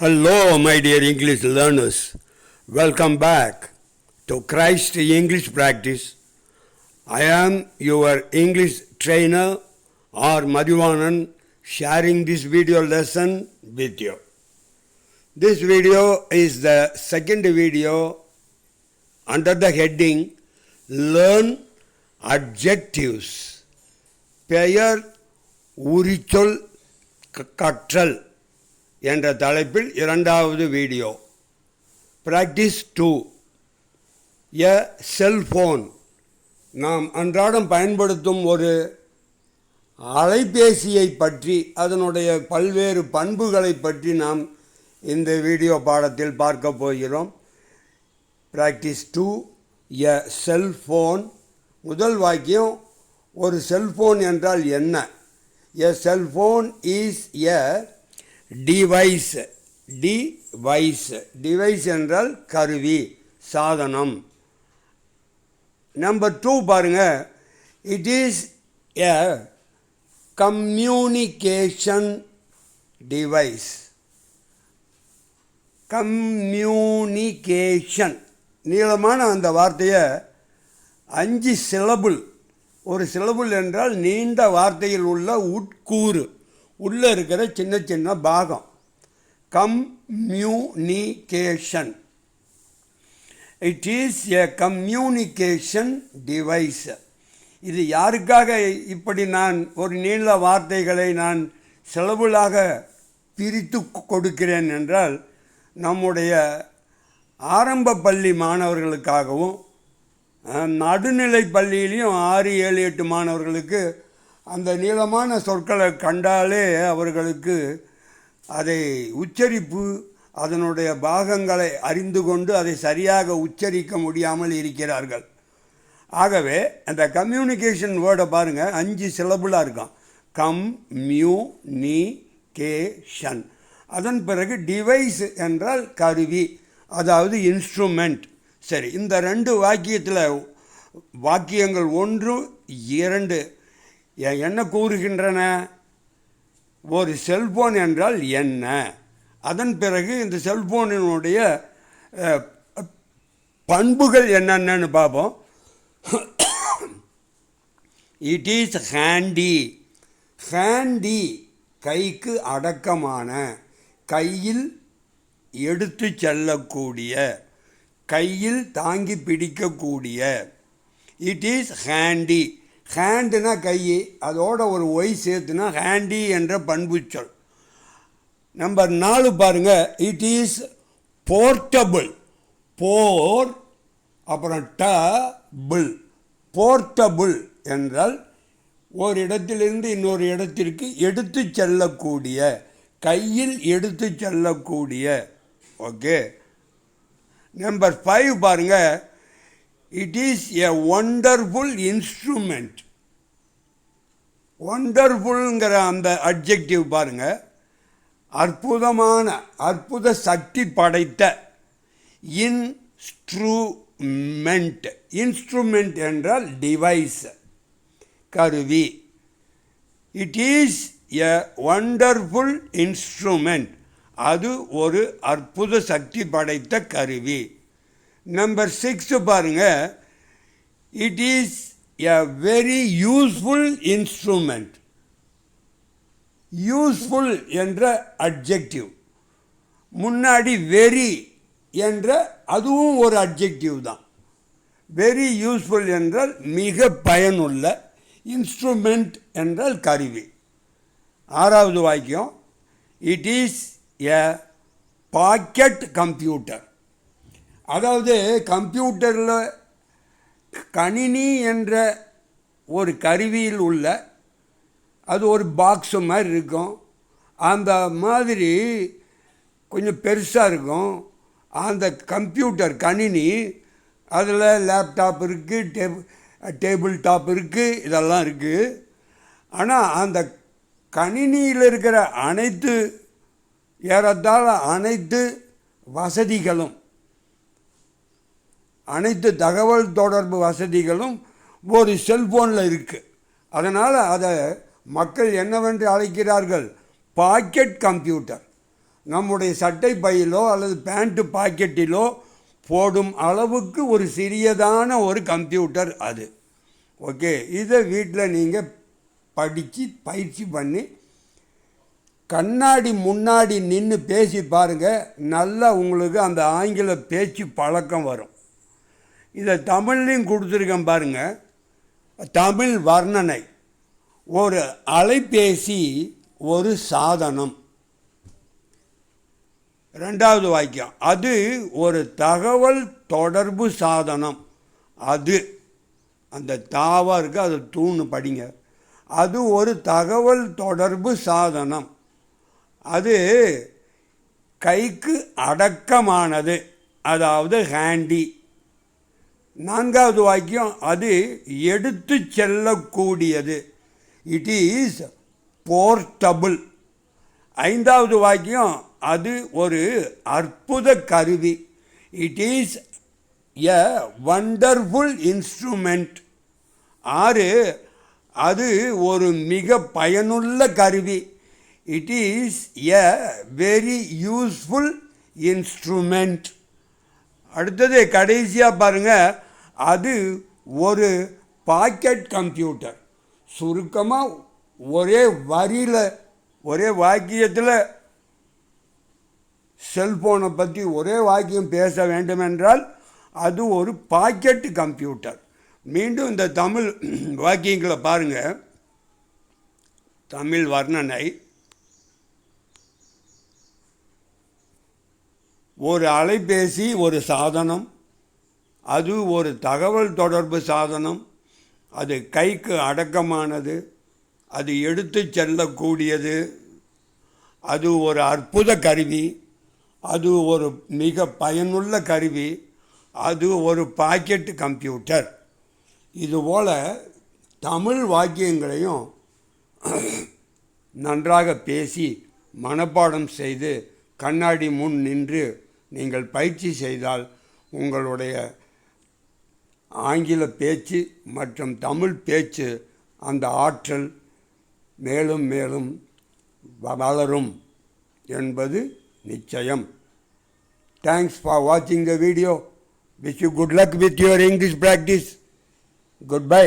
Hello, my dear English learners. Welcome back to Christ English Practice. I am your English trainer or Madhuvanan sharing this video lesson with you. This video is the second video under the heading Learn Adjectives. பெயர் உரிச்சொல் க- கற்றல் என்ற தலைப்பில் இரண்டாவது video. Practice two a cellphone நாம் அன்றாடம் பயன்படுத்தும் ஒரு அலைபேசியை பற்றி அதனுடைய பல்வேறு பண்புகளை பற்றி நாம் இந்த வீடியோ பாடத்தில் பார்க்க போகிறோம். ப்ராக்டிஸ் டூ எ செல்ஃபோன் முதல் வாக்கியம் ஒரு செல்ஃபோன் என்றால் என்ன? A cellphone is a device device device என்றால் கருவி சாதனம். நம்பர் டூ பாருங்க. It is a communication device communication நீளமான அந்த வார்த்தையை அஞ்சு சிலபுள் ஒரு சிலபுள் என்றால் நீண்ட வார்த்தையில் உள்ள உட்கூறு. உள்ளே இருக்கிற சின்ன சின்ன பாகம். Communication. It is a communication device இது யாருக்காக இப்படி நான் ஒரு நீள வார்த்தைகளை நான் செலவுளாக பிரித்து கொடுக்கிறேன் என்றால் நம்முடைய ஆரம்ப பள்ளி மாணவர்களுக்காகவும் நடுநிலை பள்ளியிலையும் ஆறு ஏழு எட்டு மாணவர்களுக்கு அந்த நீளமான சொற்களை கண்டாலே அவர்களுக்கு அதை உச்சரிப்பு அதனுடைய பாகங்களை அறிந்து கொண்டு அதை சரியாக உச்சரிக்க முடியாமல் இருக்கிறார்கள். ஆகவே அந்த கம்யூனிகேஷன் வேர்டை பாருங்கள் அஞ்சு சிலபுளாக இருக்கும். கம் மியூ நீ கேஷன் அதன் பிறகு டிவைஸ் என்றால் கருவி அதாவது இன்ஸ்ட்ருமெண்ட் சரி இந்த ரெண்டு வாக்கியத்தில் வாக்கியங்கள் ஒன்று இரண்டு என்ன கூறுகின்றன? ஒரு செல்ஃபோன் என்றால் என்ன? அதன் பிறகு இந்த செல்ஃபோனினுடைய பண்புகள் என்னென்னு பார்ப்போம். இட் இஸ் ஹேண்டி ஹேண்டி கைக்கு அடக்கமான கையில் எடுத்து செல்லக்கூடிய கையில் தாங்கி பிடிக்கக்கூடிய. இட் இஸ் ஹேண்டி ஹேண்டுனா கை அதோட ஒரு ஒய் சேர்த்துனா ஹேண்டி என்ற பண்புச்சொல். நம்பர் நாலு பாருங்கள் இட் இஸ் போர்ட்டபிள் போர் அப்புறம் டபுள் போர்ட்டபிள் என்றால் ஒரு இடத்திலிருந்து இன்னொரு இடத்திற்கு எடுத்து செல்லக்கூடிய கையில் எடுத்து செல்லக்கூடிய. ஓகே நம்பர் ஃபைவ் பாருங்கள் it is a wonderful instrument ஒண்டர்ஃபுல்ங்கிற அந்த அட்ஜெக்டிவ் பாருங்கள் அற்புதமான அற்புத சக்தி படைத்த இன்ஸ்ட்ருமெண்ட் இன்ஸ்ட்ருமெண்ட் என்றால் டிவைஸ் கருவி. It is a wonderful instrument அது ஒரு அற்புத சக்தி படைத்த கருவி. நம்பர் சிக்ஸ்த்து பாருங்க. It is a very useful instrument useful என்ற அட்ஜெக்டிவ் முன்னாடி வெரி என்ற அதுவும் ஒரு அட்ஜெக்டிவ் தான். வெரி யூஸ்ஃபுல் என்றால் மிக பயனுள்ள இன்ஸ்ட்ருமெண்ட் என்றால் கருவி. ஆறாவது வாக்கியம். It is a pocket computer அதாவது கம்ப்யூட்டரில் கணினி என்ற ஒரு கருவியில் உள்ள அது ஒரு பாக்ஸு மாதிரி இருக்கும். அந்த மாதிரி கொஞ்சம் பெருசாக இருக்கும். அந்த கம்ப்யூட்டர் கணினி அதில் லேப்டாப் இருக்குது டேப் டேபிள் டாப் இருக்குது இதெல்லாம் இருக்குது ஆனால் அந்த கணினியில் இருக்கிற அனைத்து ஏறத்தாழ அனைத்து வசதிகளும் அனைத்து தகவல் தொடர்பு வசதிகளும் ஒரு செல்ஃபோனில் இருக்குது அதனால் அதை மக்கள் என்னவென்று அழைக்கிறார்கள்? Pocket computer. நம்முடைய சட்டை பையிலோ அல்லது பேண்ட்டு பாக்கெட்டிலோ போடும் அளவுக்கு ஒரு சிறியதான ஒரு கம்ப்யூட்டர் அது. ஓகே இதை வீட்டில் நீங்கள் படித்து பயிற்சி பண்ணி கண்ணாடி முன்னாடி நின்று பேசி பாருங்கள் நல்லா உங்களுக்கு அந்த ஆங்கில பேச்சு பழக்கம் வரும். இதை தமிழ்லையும் கொடுத்துருக்கேன் பாருங்கள் தமிழ் வர்ணனை. ஒரு அலைபேசி ஒரு சாதனம். ரெண்டாவது வாக்கியம். அது ஒரு தகவல் தொடர்பு சாதனம். அது. அந்த தாவா இருக்குது அது தூணு படிங்க. அது ஒரு தகவல் தொடர்பு சாதனம். அது கைக்கு அடக்கமானது. அதாவது ஹேண்டி. நான்காவது வாக்கியம் அது எடுத்து செல்லக்கூடியது. இட் இஸ் போர்ட்டபுள் ஐந்தாவது வாக்கியம் அது ஒரு அற்புத கருவி. It is a wonderful instrument ஆறு அது ஒரு மிக பயனுள்ள கருவி. It is a very useful instrument அடுத்தது கடைசியாக பாருங்கள் அது ஒரு பாக்கெட் கம்ப்யூட்டர். சுருக்கமாக ஒரே வரியில் ஒரே வாக்கியத்தில் செல்ஃபோனை பற்றி ஒரே வாக்கியம் பேச வேண்டுமென்றால் அது ஒரு பாக்கெட் கம்ப்யூட்டர். மீண்டும் இந்த தமிழ் வாக்கியங்களை பாருங்கள் தமிழ் வர்ணனை. ஒரு அலைபேசி ஒரு சாதனம் அது ஒரு தகவல் தொடர்பு சாதனம் அது கைக்கு அடக்கமானது அது எடுத்து செல்லக்கூடியது அது ஒரு அற்புத கருவி அது ஒரு மிக பயனுள்ள கருவி அது ஒரு பாக்கெட் கம்ப்யூட்டர். இதுபோல் தமிழ் வாக்கியங்களையும் நன்றாக பேசி மனப்பாடம் செய்து கண்ணாடி முன் நின்று நீங்கள் பயிற்சி செய்தால் உங்களுடைய ஆங்கில பேச்சு மற்றும் தமிழ் பேச்சு அந்த ஆற்றல் மேலும் மேலும் வ- வளரும் என்பது நிச்சயம். தேங்க்ஸ் ஃபார் வாட்சிங் the video wish you good luck with your English practice good bye